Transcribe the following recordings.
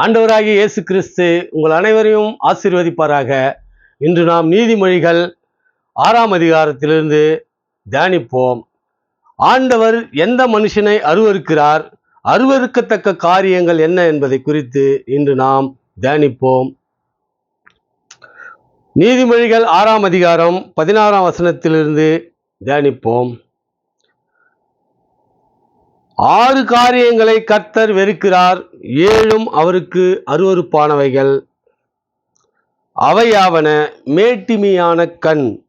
ஆண்டவராகிய இயேசு கிறிஸ்து உங்கள் அனைவரையும் ஆசீர்வதிப்பாராக. இன்று நாம் நீதிமொழிகள் ஆறாம் அதிகாரத்திலிருந்து தியானிப்போம். ஆண்டவர் எந்த மனுஷனை அருவருக்கிறார்? அருவருக்கத்தக்க காரியங்கள் என்ன என்பதை குறித்து இன்று நாம் தியானிப்போம். நீதிமொழிகள் ஆறாம் அதிகாரம் பதினாறாம் வசனத்திலிருந்து தியானிப்போம். ஆறு காரியங்களை கர்த்தர் வெறுக்கிறார். ஏழும் அவருக்கு அருவருப்பானவைகள். அவையாவன மேட்டிமையான கண்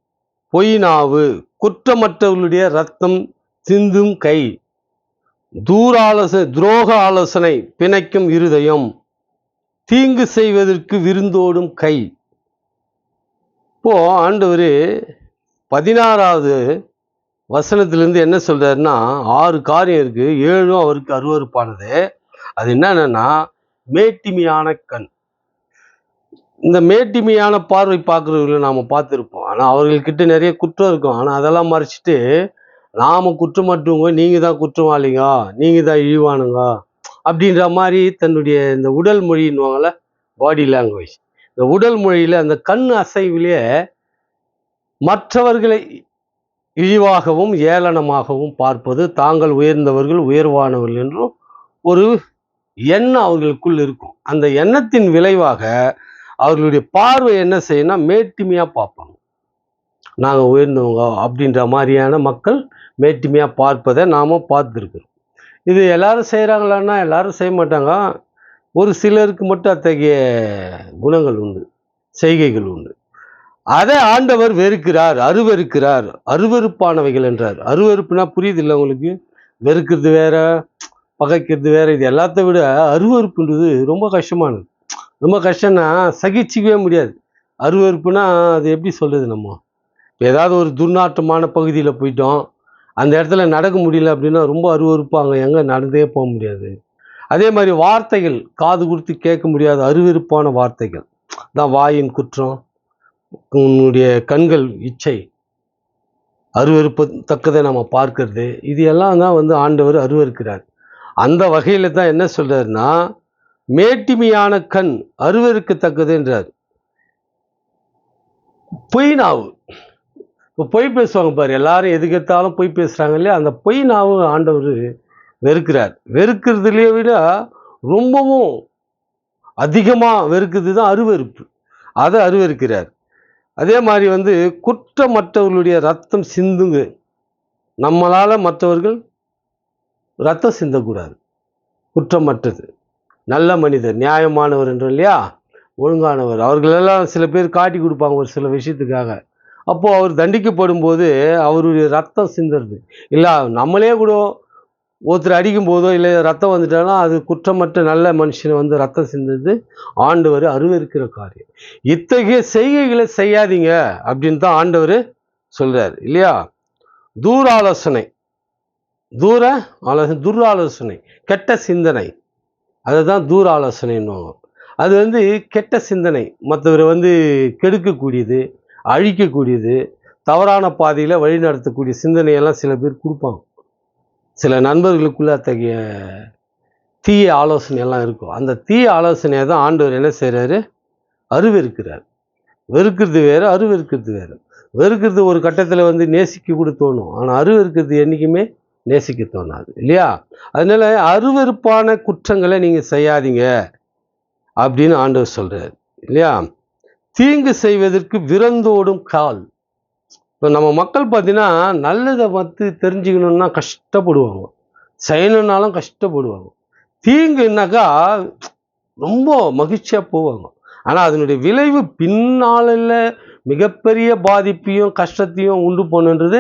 பொய்நாவு குற்றமற்றவர்களுடைய ரத்தம் சிந்தும் கை. தூராலோசனை துரோக ஆலோசனை பிணைக்கும் இருதயம் தீங்கு செய்வதற்கு விருந்தோடும் கை. இப்போ ஆண்டவர் பதினாறாவது வசனத்திலிருந்து என்ன சொல்றாருன்னா ஆறு காரியம் இருக்கு ஏழும் அவருக்கு அருவருப்பானது. அது என்னன்னா மேட்டிமையான கண். இந்த மேட்டிமையான பார்வை பார்க்குறவர்களை நாம் பார்த்துருப்போம். ஆனால் அவர்கள்கிட்ட நிறைய குற்றம் இருக்கும். ஆனால் அதெல்லாம் மறைச்சிட்டு குற்றம் குற்றமற்றவங்க நீங்கள் தான் குற்றவாளிங்க நீங்கள் தான் இழிவானுங்க அப்படின்ற மாதிரி தன்னுடைய இந்த உடல் மொழின்னுவாங்கள்ல பாடி லாங்குவேஜ் இந்த உடல் மொழியில் அந்த கண் அசைவிலே மற்றவர்களை இழிவாகவும் ஏளனமாகவும் பார்ப்பது தாங்கள் உயர்ந்தவர்கள் உயர்வானவர்கள் என்றும் ஒரு எண்ணம் அவர்களுக்குள் இருக்கும். அந்த எண்ணத்தின் விளைவாக அவர்களுடைய பார்வை என்ன செய்யணும்னா மேட்டுமையாக பார்ப்பாங்க. நாங்கள் உயர்ந்தவங்க அப்படின்ற மாதிரியான மக்கள் மேட்டுமையாக பார்ப்பதை நாம் பார்த்துருக்குறோம். இது எல்லாரும் செய்கிறாங்களான்னா எல்லாரும் செய்ய மாட்டாங்க. ஒரு சிலருக்கு மட்டும் அத்தகைய குணங்கள் உண்டு செய்கைகள் உண்டு. அதை ஆண்டவர் வெறுக்கிறார் அருவருக்கிறார் அருவருப்பானவைகள் என்றார். அருவறுப்புனா புரியுது இல்லை உங்களுக்கு? வெறுக்கிறது வேற பகைக்கிறது வேற இது எல்லாத்த விட அருவருப்புன்றது ரொம்ப கஷ்டமானது. ரொம்ப கஷ்டம்னா சகிச்சிக்கவே முடியாது. அருவறுப்புனா அது எப்படி சொல்கிறது நம்ம? இப்போ ஏதாவது ஒரு துர்நாற்றமான பகுதியில் போயிட்டோம். அந்த இடத்துல நடக்க முடியல அப்படின்னா ரொம்ப அருவருப்பாங்க எங்கே நடந்தே போக முடியாது. அதே மாதிரி வார்த்தைகள் காது கொடுத்து கேட்க முடியாத அருவருப்பான வார்த்தைகள். தான் வாயின் குற்றம் உன்னுடைய கண்கள் இச்சை. அருவருப்பு தக்கதை நம்ம பார்க்கறது இது எல்லாம் தான் வந்து ஆண்டவர் அருவறுக்கிறார் அந்த வகையில் தான் என்ன சொல்கிறாருன்னா மேட்டிமையான கண் அருவருக்கத்தக்கதுன்றார் பொய் நாவு. இப்போ பொய் பேசுவாங்க பாரு எல்லாரும் எதுக்கெடுத்தாலும் பொய் பேசுகிறாங்க இல்லையா? அந்த பொய் நாவு ஆண்டவர் வெறுக்கிறார். வெறுக்கிறதுலேயே விட ரொம்பவும் அதிகமாக வெறுக்கிறது தான் அருவருப்பு. அதை அருவறுக்கிறார் அதே மாதிரி வந்து குற்றமற்றவர்களுடைய ரத்தம் சிந்துங்க. நம்மளால் மற்றவர்கள் ரத்தம் சிந்தக்கூடாது. குற்றமற்றது. நல்ல மனிதர் நியாயமானவர் என்று இல்லையா ஒழுங்கானவர். அவர்களெல்லாம் சில பேர் காட்டி கொடுப்பாங்க ஒரு சில விஷயத்துக்காக. அப்போது அவர் தண்டிக்கப்படும் போது அவருடைய ரத்தம் சிந்துறது. இல்லை நம்மளே கூட ஒருத்தர் அடிக்கும் போதோ இல்லை ரத்தம் வந்துட்டாலும் அது குற்றமற்ற நல்ல மனுஷனை வந்து ரத்தம் சிந்தது. ஆண்டவர் அருவருக்கிற காரியம். இத்தகைய செய்கைகளை செய்யாதீங்க அப்படின்னு தான் ஆண்டவர் சொல்கிறார் இல்லையா? தூர ஆலோசனை தூர ஆலோசனை துராலோசனை கெட்ட சிந்தனை. அதுதான் தூர ஆலோசனைன்னுவாங்க. அது வந்து கெட்ட சிந்தனை மற்றவரை வந்து கெடுக்கக்கூடியது அழிக்கக்கூடியது தவறான பாதையில் வழிநடத்தக்கூடிய சிந்தனையெல்லாம் சில பேர் கொடுப்பாங்க. சில நண்பர்களுக்குள்ள அத்தகைய தீய ஆலோசனை எல்லாம் இருக்கும். அந்த தீய ஆலோசனையை தான் ஆண்டவர் என்ன செய்கிறாரு அருவெறுக்கிறார் வெறுக்கிறது வேறு அருவெறுக்கிறது வேறு. வெறுக்கிறது ஒரு கட்டத்தில் வந்து நேசிக்க கூட தோணும். ஆனால் அருவருக்கிறது என்றைக்குமே நேசிக்க தோணாது இல்லையா? அதனால அருவருப்பான குற்றங்களை நீங்கள் செய்யாதீங்க அப்படின்னு ஆண்டவர் சொல்கிறார் இல்லையா? தீங்கு செய்வதற்கு விரந்தோடும் கால். இப்போ நம்ம மக்கள் பார்த்தீங்கன்னா நல்லதை பார்த்து தெரிஞ்சுக்கணுன்னா கஷ்டப்படுவாங்க. செய்யணுன்னாலும் கஷ்டப்படுவாங்க. தீங்குனாக்கா ரொம்ப மகிழ்ச்சியாக போவாங்க. ஆனால் அதனுடைய விளைவு பின்னாளில் மிகப்பெரிய பாதிப்பையும் கஷ்டத்தையும் உண்டு பண்ணுன்றது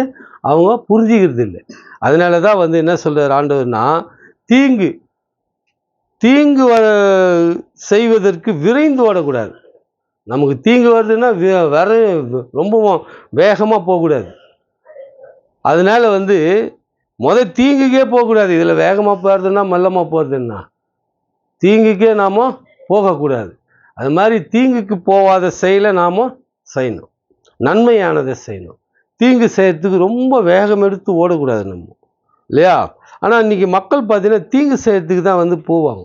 அவங்க புரிஞ்சுக்கிறது இல்லை அதனால தான் வந்து என்ன சொல்கிறார் ஆண்டவர்னா தீங்கு தீங்கு வர செய்வதற்கு விரைந்து ஓடக்கூடாது. நமக்கு தீங்கு வருதுன்னா வர ரொம்பவும் வேகமாக போகக்கூடாது. அதனால வந்து முத தீங்குக்கே போகக்கூடாது. இதில் வேகமாக போகிறதுன்னா மெல்லமாக போகிறதுன்னா தீங்குக்கே நாம் போகக்கூடாது. அது மாதிரி தீங்குக்கு போகாத செயலை நாம் செய்யணும். நன்மையானதை செய்யணும். தீங்கு செய்யறதுக்கு ரொம்ப வேகம் எடுத்து ஓடக்கூடாது நம்ம. இல்லையா? ஆனால் இன்னைக்கு மக்கள் பார்த்திங்கன்னா தீங்கு செய்யறதுக்கு தான் வந்து போவாங்க.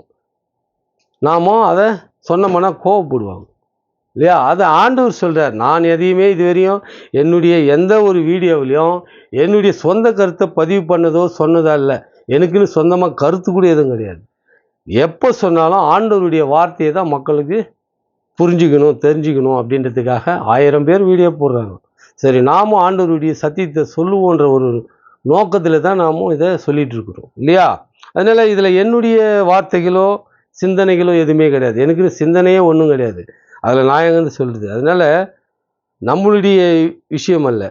நாமும் அதை சொன்னோம்னா கோவப்படுவாங்க. இல்லையா? அதை ஆண்டவர் சொல்கிறார் நான் எதையுமே இதுவரையும் என்னுடைய எந்த ஒரு வீடியோவிலையும் என்னுடைய சொந்த கருத்தை பதிவு பண்ணதோ சொன்னதா இல்லை எனக்குன்னு சொந்தமாக கருத்து கூட எதுவும் கிடையாது. எப்போ சொன்னாலும் ஆண்டவருடைய வார்த்தையை தான் மக்களுக்கு புரிஞ்சுக்கணும் தெரிஞ்சுக்கணும் அப்படின்றதுக்காக ஆயிரம் பேர் வீடியோ போடுறாங்க. சரி நாமும் ஆண்டவருடைய சத்தியத்தை சொல்லுவோன்ற ஒரு நோக்கத்தில் தான் நாமும் இதை சொல்லிகிட்டு இருக்கிறோம் இல்லையா? அதனால் இதில் என்னுடைய வார்த்தைகளோ சிந்தனைகளோ எதுவுமே கிடையாது. எனக்கு சிந்தனையே ஒன்றும் கிடையாது. அதில் நாயகன்னு சொல்லுது அதனால் நம்மளுடைய விஷயம் அல்ல.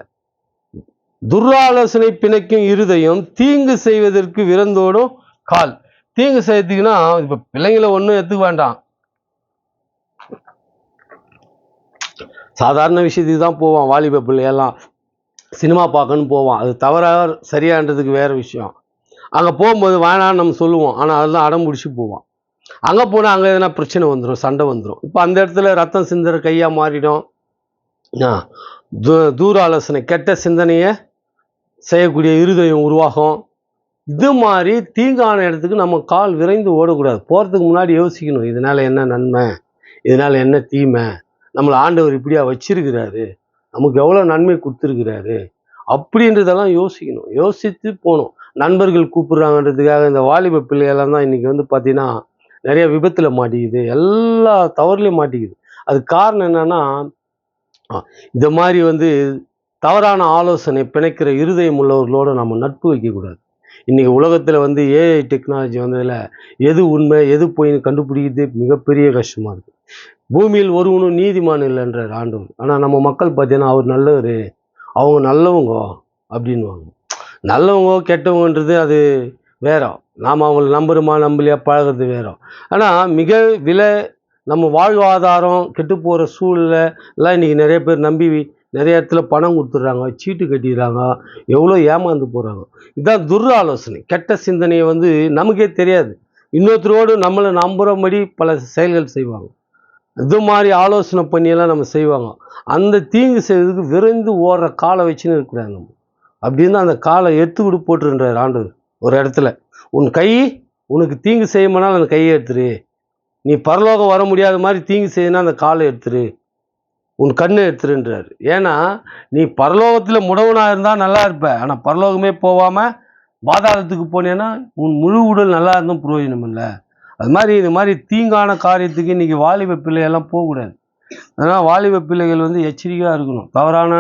துர்ஆலோசனை பிணைக்கும் இருதயம் தீங்கு செய்வதற்கு விரந்தோடும் கால். தீங்கு செய்யறதுக்குன்னா இப்போ பிள்ளைங்களை ஒன்றும் எடுத்துக்க வேண்டாம். சாதாரண விஷயத்துக்கு தான் போவான். வாலிப பிள்ளையெல்லாம் சினிமா பார்க்கணும்னு போவான். அது தவறாக சரியான்றதுக்கு வேறு விஷயம். அங்கே போகும்போது வேணான்னு நம்ம சொல்லுவோம். ஆனால் அதெல்லாம் அடம் பிடிச்சி போவான். அங்கே போனால் அங்கே எதனா பிரச்சனை வந்துடும் சண்டை வந்துடும் இப்போ அந்த இடத்துல ரத்தம் சிந்துற கையாக மாறிடும். தூ- தூர ஆலோசனை கெட்ட சிந்தனையை செய்யக்கூடிய இருதயம் உருவாகும். இது மாதிரி தீங்கான இடத்துக்கு நம்ம கால் விரைந்து ஓடக்கூடாது. போகிறதுக்கு முன்னாடி யோசிக்கணும். இதனால் என்ன நன்மை? இதனால் என்ன தீமை? நம்மளை ஆண்டவர் இப்படியா வச்சிருக்கிறாரு? நமக்கு எவ்வளோ நன்மை கொடுத்துருக்கிறாரு? அப்படின்றதெல்லாம் யோசிக்கணும். யோசித்து போகணும். நண்பர்கள் கூப்பிடுறாங்கன்றதுக்காக இந்த வாலிப பிள்ளைகள்லாம் தான் இன்றைக்கி வந்து பார்த்தீங்கன்னா நிறைய விபத்தில் மாட்டிக்குது. எல்லா தவறுலையும் மாட்டிக்குது. அது காரணம் என்னென்னா ஆ, இந்த மாதிரி வந்து தவறான ஆலோசனை பிணைக்கிற இருதயம் உள்ளவர்களோடு நம்ம நட்பு வைக்கக்கூடாது. இன்றைக்கி உலகத்தில் வந்து ஏஐ டெக்னாலஜி வந்ததில் எது உண்மை எது பொய்ன்னு கண்டுபிடிக்கிறது மிகப்பெரிய கஷ்டமாக இருக்குது பூமியில் ஒருவனும் நீதிமான் இல்லைன்றார் ஆண்டவர். ஆனால் நம்ம மக்கள் பார்த்தீங்கன்னா அவர் நல்லவர். அவங்க நல்லவங்க அப்படின்வாங்க நல்லவங்க கெட்டவங்கன்றது அது வேற. நாம் அவங்கள நம்புறோமா நம்பலையா பழகிறது வேற. ஆனால் மிக விலை நம்ம வாழ்வாதாரம் கெட்டு போகிற சூழ்நிலை எல்லாம் இன்றைக்கி நிறைய பேர் நம்பி நிறைய இடத்துல பணம் கொடுத்துட்றாங்க சீட்டு கட்டிடுறாங்க எவ்வளோ ஏமாந்து போகிறாங்க இதான் துர் ஆலோசனை கெட்ட சிந்தனையை வந்து நமக்கே தெரியாது. இன்னொருத்தரோடு நம்மளை நம்புகிறபடி பல செயல்கள் செய்வாங்க. இது மாதிரி ஆலோசனை பண்ணியெல்லாம் நம்ம செய்வாங்க. அந்த தீங்கு செய்கிறதுக்கு விரைந்து ஓடுற காலை வச்சுன்னு இருக்கிறாங்க நம்ம. அப்படின்னு அந்த காலை எடுத்து விடு போட்டுருன்றார் ஆண்டவர். ஒரு இடத்துல. உன் கை உனக்கு தீங்கு செய்யுமானால் அந்த கையை எடுத்துரு. நீ பரலோகம் வர முடியாத மாதிரி தீங்கு செய்யணும் அந்த காலை எடுத்துரு. உன் கண்ணை எடுத்துருன்றார். ஏன்னா நீ பரலோகத்தில் முடவனாக இருந்தால் நல்லா இருப்ப. ஆனால் பரலோகமே போகாமல் பாதாளத்துக்கு போனேன்னா உன் முழு உடல் நல்லா இருந்தும் பிரயோஜனம் இல்லை அது மாதிரி இது மாதிரி தீங்கான காரியத்துக்கு இன்றைக்கி வாலிப பிள்ளைகள்லாம் போகக்கூடாது. அதனால் வாலிப பிள்ளைகள் வந்து எச்சரிக்கையாக இருக்கணும். தவறான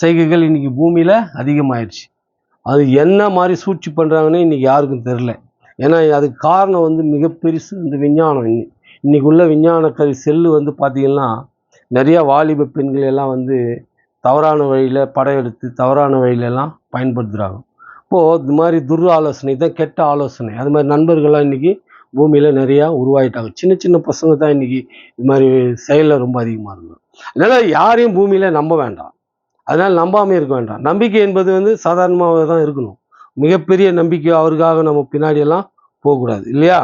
செய்கைகள் இன்னைக்கு பூமியில் அதிகமாயிடுச்சு அது என்ன மாதிரி சூழ்ச்சி பண்ணுறாங்கன்னு இன்றைக்கி யாருக்கும் தெரில ஏன்னா அதுக்கு காரணம் வந்து மிக பெருசு இந்த விஞ்ஞானம். இன்னி இன்னைக்கு உள்ள விஞ்ஞான கரு செல்லு வந்து பார்த்தீங்கன்னா நிறையா வாலிப பெண்கள் எல்லாம் வந்து தவறான வழியில் படம் எடுத்து தவறான வழியிலெல்லாம் பயன்படுத்துகிறாங்க இப்போது இது மாதிரி துர் ஆலோசனை தான் கெட்ட ஆலோசனை. அது மாதிரி நண்பர்கள்லாம் இன்றைக்கி பூமியில் நிறையா உருவாயிட்டாங்க. சின்ன சின்ன பசங்க தான் இன்றைக்கி இது மாதிரி செயலில் ரொம்ப அதிகமாக இருக்கும் அதனால் யாரையும் பூமியில் நம்ப வேண்டாம். அதனால் நம்பாமல் இருக்க வேண்டாம். நம்பிக்கை என்பது வந்து சாதாரணமாக தான் இருக்கணும். மிகப்பெரிய நம்பிக்கை அவருக்காக நம்ம பின்னாடியெல்லாம் போகக்கூடாது இல்லையா?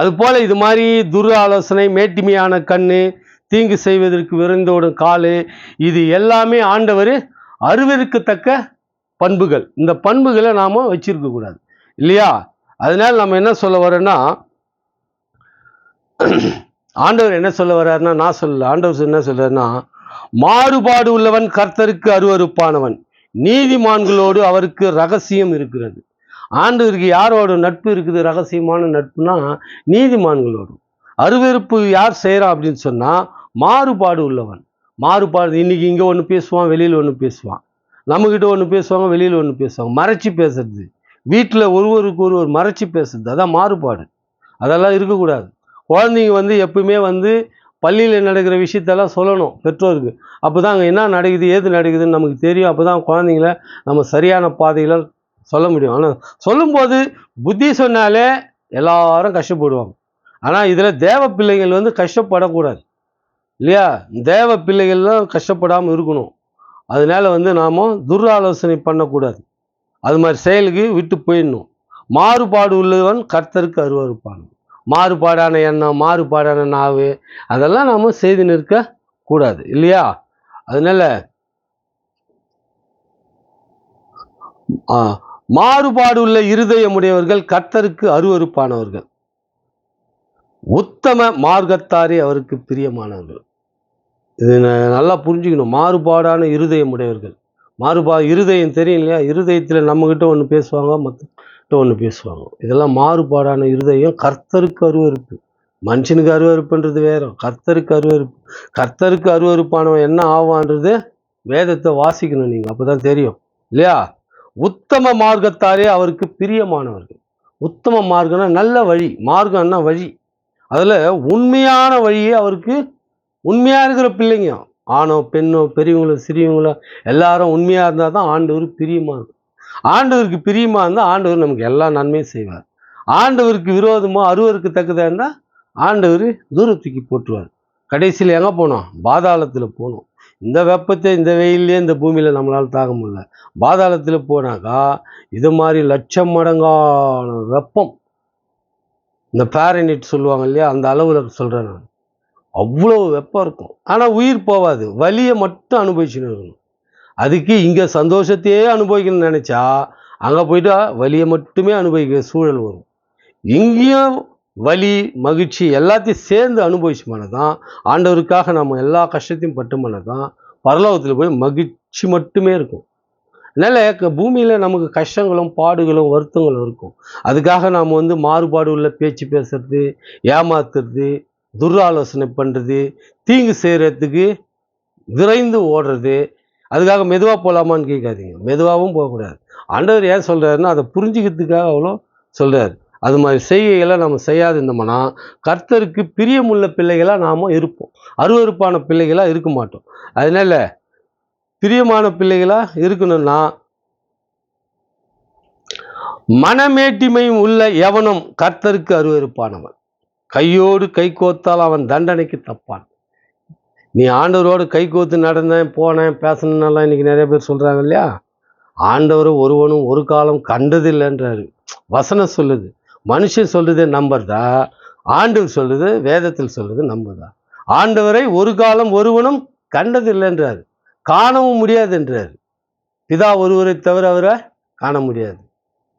அதுபோல் இது மாதிரி துர் ஆலோசனை மேட்டிமையான கண் தீங்கு செய்வதற்கு விரைந்தோடும் காலு இது எல்லாமே ஆண்டவர் அருவருக்கத்தக்க பண்புகள். இந்த பண்புகளை நாம் வச்சிருக்கக்கூடாது இல்லையா? அதனால நம்ம என்ன சொல்ல வரோன்னா ஆண்டவர் என்ன சொல்ல வர்றாருன்னா நான் சொல்லல ஆண்டவர் என்ன சொல்றாருன்னா மாறுபாடு உள்ளவன் கர்த்தருக்கு அருவருப்பானவன். நீதிமான்களோடு அவருக்கு ரகசியம் இருக்கிறது. ஆண்டவருக்கு யாரோட நட்பு இருக்குது ரகசியமான நட்புனா நீதிமான்களோடு. அருவருப்பு யார் செய்கிறான் அப்படின்னு சொன்னால் மாறுபாடு உள்ளவன். மாறுபாடு இன்றைக்கி இங்கே ஒன்று பேசுவான் வெளியில் ஒன்று பேசுவான். நம்மக்கிட்ட ஒன்று பேசுவாங்க வெளியில் ஒன்று பேசுவாங்க. மறைச்சி பேசுறது. வீட்டில் ஒருவருக்கு ஒருவர் மறைச்சி பேசுறது அதான் மாறுபாடு. அதெல்லாம் இருக்கக்கூடாது. குழந்தைங்க வந்து எப்பவுமே வந்து பள்ளியில் நடக்கிற விஷயத்தெல்லாம் சொல்லணும் பெற்றோருக்கு. அப்போ தான் அங்கே என்ன நடக்குது ஏது நடக்குதுன்னு நமக்கு தெரியும். அப்போ தான் குழந்தைங்கள நம்ம சரியான பாதையில் சொல்ல முடியும். ஆனால் சொல்லும்போது புத்தி சொன்னாலே எல்லாரும் கஷ்டப்படுவாங்க. ஆனால் இதில் தேவ பிள்ளைகள் வந்து கஷ்டப்படக்கூடாது. இல்லையா? தேவ பிள்ளைகள்லாம் கஷ்டப்படாமல் இருக்கணும். அதனால் வந்து நாம் துராலோசனை பண்ணக்கூடாது. அது மாதிரி செயலுக்கு விட்டு போயிடணும். மாறுபாடு உள்ளவன் கர்த்தருக்கு அருவறுப்பான் மாறுபாடான எண்ணம் மாறுபாடான நாவு அதெல்லாம் நாம செய்து நிற்க கூடாது இல்லையா? அதனால மாறுபாடு உள்ள இருதயமுடையவர்கள் கர்த்தருக்கு அருவருப்பானவர்கள். உத்தம மார்க்கத்தாரே அவருக்கு பிரியமானவர்கள். இது நல்லா புரிஞ்சுக்கணும். மாறுபாடான இருதயம் உடையவர்கள். மாறுபா இருதயம் தெரியும் இல்லையா இருதயத்தில் நம்மக்கிட்ட ஒன்று பேசுவாங்க மற்றக்கிட்ட ஒன்று பேசுவாங்க. இதெல்லாம் மாறுபாடான இருதயம். கர்த்தருக்கு அருவருப்பு. மனுஷனுக்கு அருவருப்புன்றது வேற. கர்த்தருக்கு அருவருப்பு. கர்த்தருக்கு அருவருப்பானவன் என்ன ஆவான்றது? வேதத்தை வாசிக்கணும் நீங்கள் அப்போ தான் தெரியும். இல்லையா? உத்தம மார்க்கத்தாரே அவருக்கு பிரியமானவர்கள். உத்தம மார்க்கம்னா நல்ல வழி. மார்க்கம்னா வழி. அதில் உண்மையான வழியே அவருக்கு உண்மையாக இருக்கிற பிள்ளைங்க. ஆணோ பெண்ணோ பெரியவங்களோ சிறியவங்களோ எல்லாரும் உண்மையாக இருந்தால் தான் ஆண்டவர் பிரியமாக இருக்கும். ஆண்டவருக்கு பிரியமாக இருந்தால் ஆண்டவர் நமக்கு எல்லா நன்மையும் செய்வார். ஆண்டவருக்கு விரோதமோ அருவருக்கு தக்கதாக இருந்தால் ஆண்டவர் தூரத்துக்கு போட்டுருவார் கடைசியில் எங்கே போனோம்? பாதாளத்தில் போகணும் இந்த வெப்பத்தை இந்த வெயிலே இந்த பூமியில் நம்மளால் தாங்க முடியல. பாதாளத்தில் போனாக்கா இது மாதிரி லட்சம் மடங்கான வெப்பம். இந்த பேரனிட் சொல்லுவாங்க இல்லையா? அந்த அளவில் சொல்கிறேன் நான். அவ்வளோ வெப்பம் இருக்கும். ஆனால் உயிர் போகாது வலியை மட்டும் அனுபவிச்சுன்னு இருக்கணும். அதுக்கு இங்கே சந்தோஷத்தையே அனுபவிக்கணும்னு நினச்சா அங்கே போயிட்டா வலியை மட்டுமே அனுபவிக்கிற சூழல் வரும். இங்கேயும் வலி மகிழ்ச்சி எல்லாத்தையும் சேர்ந்து அனுபவிச்சோம்னா தான் ஆண்டவருக்காக நம்ம எல்லா கஷ்டத்தையும் பட்டோம்னா தான் பரலோகத்தில் போய் மகிழ்ச்சி மட்டுமே இருக்கும். அதனால் பூமியில் நமக்கு கஷ்டங்களும் பாடுகளும் வருத்தங்களும் இருக்கும். அதுக்காக நாம் வந்து மாறுபாடு உள்ள பேச்சு பேசுறது ஏமாத்துறது துராலோசனை பண்ணுறது தீங்கு செய்கிறதுக்கு விரைந்து ஓடுறது அதுக்காக மெதுவாக போகலாமான்னு கேட்காதீங்க. மெதுவாகவும் போகக்கூடாது. ஆண்டவர் ஏன் சொல்கிறாருன்னா அதை புரிஞ்சுக்கிறதுக்காக அவ்வளோ சொல்கிறார் அது மாதிரி செய்கைகளை நம்ம செய்யாதிருந்தோம்னா கர்த்தருக்கு பிரியமுள்ள பிள்ளைகளாக நாம் இருப்போம். அருவருப்பான பிள்ளைகளாக இருக்க மாட்டோம். அதனால பிரியமான பிள்ளைகளாக இருக்கணும்னா மனமேட்டிமையும் உள்ள எவனும் கர்த்தருக்கு அருவருப்பானவன். கையோடு கை கோத்தால் அவன் தண்டனைக்கு தப்பான். நீ ஆண்டவரோடு கை கோத்து நடந்தேன் போனேன் பேசணுன்னெல்லாம் இன்னைக்கு நிறைய பேர் சொல்கிறாங்க இல்லையா? ஆண்டவரை ஒருவனும் ஒரு காலம் கண்டதில்லைன்றாரு வசனம் சொல்லுது. மனுஷன் சொல்றதே நம்புறதா? ஆண்டவர் சொல்லுது வேதத்தில் சொல்லுது நம்புதா? ஆண்டவரை ஒரு காலம் ஒருவனும் கண்டதில்லைன்றாரு காணவும் முடியாது என்றார். பிதா ஒருவரை தவிர அவரை காண முடியாது.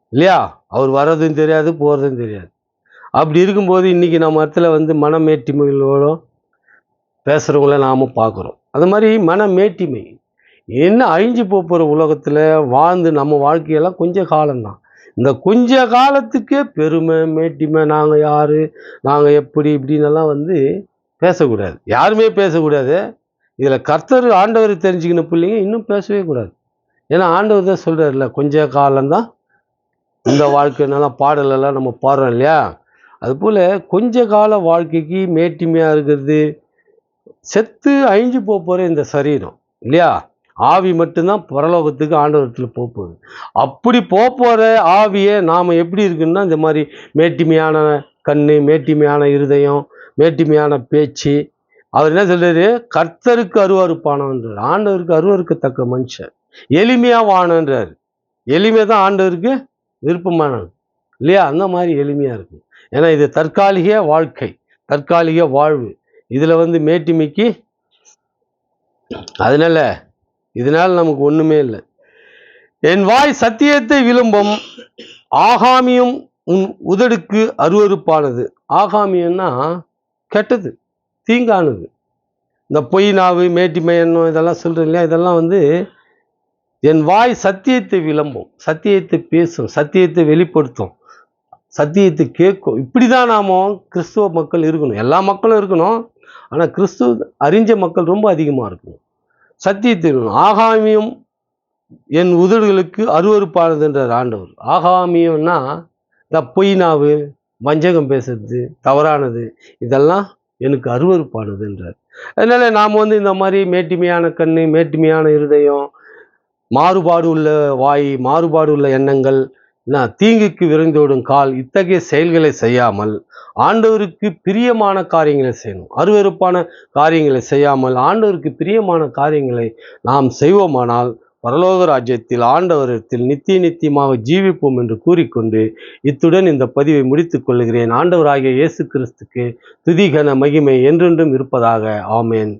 இல்லையா? அவர் வர்றதும் தெரியாது போகிறதும் தெரியாது. அப்படி இருக்கும்போது இன்றைக்கி நம்ம இடத்துல வந்து மனமேட்டிமைகளோடும் பேசுகிறவங்கள நாம் பார்க்குறோம். அது மாதிரி மனமேட்டிமை. என்ன அழிஞ்சு போகிற உலகத்தில் வாழ்ந்து நம்ம வாழ்க்கையெல்லாம் கொஞ்ச காலம்தான். இந்த கொஞ்ச காலத்துக்கே பெருமை மேட்டிமை நாங்கள் யார் நாங்கள் எப்படி இப்படின்னெல்லாம் வந்து பேசக்கூடாது. யாருமே பேசக்கூடாது. இதில் கர்த்தர் ஆண்டவர் தெரிஞ்சுக்கின பிள்ளைங்க இன்னும் பேசவே கூடாது. ஏன்னா ஆண்டவர் தான் சொல்கிறார்ல கொஞ்ச காலம்தான் இந்த வாழ்க்கைனால பாடலெல்லாம் நம்ம பாடுறோம் இல்லையா? அதுபோல் கொஞ்ச கால வாழ்க்கைக்கு மேட்டிமையாக இருக்கிறது. செத்து அழிஞ்சு போகிற இந்த சரீரம் இல்லையா? ஆவி மட்டும்தான் பரலோகத்துக்கு ஆண்டவரத்தில் போகுது. அப்படி போகிற ஆவியை நாம் எப்படி இருக்குன்னா இந்த மாதிரி மேட்டிமையான கண் மேட்டிமையான இருதயம் மேட்டிமையான பேச்சு. அவர் என்ன சொல்றாரு? கர்த்தருக்கு அருவருப்பானவன்றார். ஆண்டவருக்கு அருவறுக்கத்தக்க மனுஷன் எளிமையாக வாழணுன்றார் எளிமை தான் ஆண்டவருக்கு விருப்பமானது இல்லையா? அந்த மாதிரி எளிமையாக இருக்கும். ஏன்னா இது தற்காலிக வாழ்க்கை தற்காலிக வாழ்வு. இதில் வந்து மேட்டிமைக்கு அதனால இதனால் நமக்கு ஒன்றுமே இல்லை. என் வாய் சத்தியத்தை விளம்பம் ஆகாமியும் உன் உதடுக்கு அருவருப்பானது. ஆகாமியம்னா கெட்டது தீங்கானது. இந்த பொய் நாவு மேட்டிமை எண்ணம் இதெல்லாம் சொல்கிறேன் இல்லையா? இதெல்லாம் வந்து என் வாய் சத்தியத்தை விளம்பும் சத்தியத்தை பேசும் சத்தியத்தை வெளிப்படுத்தும். சத்தியத்தை கேட்கும் இப்படி தான் நாம கிறிஸ்துவ மக்கள் இருக்கணும். எல்லா மக்களும் இருக்கணும். ஆனால் கிறிஸ்துவ அறிஞ்ச மக்கள் ரொம்ப அதிகமாக இருக்கணும். சத்தியத்தை இருக்கணும். ஆகாமியம் என் உதடுகளுக்கு அருவறுப்பானதுன்றார் ஆண்டவர். ஆகாமியம்னா இந்த பொய் நாவு வஞ்சகம் பேசுறது தவறானது இதெல்லாம் எனக்கு அருவருப்பானதுன்றார் அதனால் நாம் வந்து இந்த மாதிரி மேட்டிமையான கண் மேட்டிமையான இருதயம் மாறுபாடு உள்ள வாய் மாறுபாடு உள்ள எண்ணங்கள் என்ன தீங்குக்கு விரைந்தோடும் கால் இத்தகைய செயல்களை செய்யாமல் ஆண்டவருக்கு பிரியமான காரியங்களை செய்யணும். அருவருப்பான காரியங்களை செய்யாமல் ஆண்டவருக்கு பிரியமான காரியங்களை நாம் செய்வோமானால் பரலோக ராஜ்யத்தில் ஆண்டவரத்தில் நித்திய நித்தியமாக ஜீவிப்போம் என்று கூறிக்கொண்டு இத்துடன் இந்த பதிவை முடித்துக் கொள்கிறேன். ஆண்டவராகிய இயேசு கிறிஸ்துக்கு துதிகன மகிமை என்றென்றும் இருப்பதாக. ஆமேன்.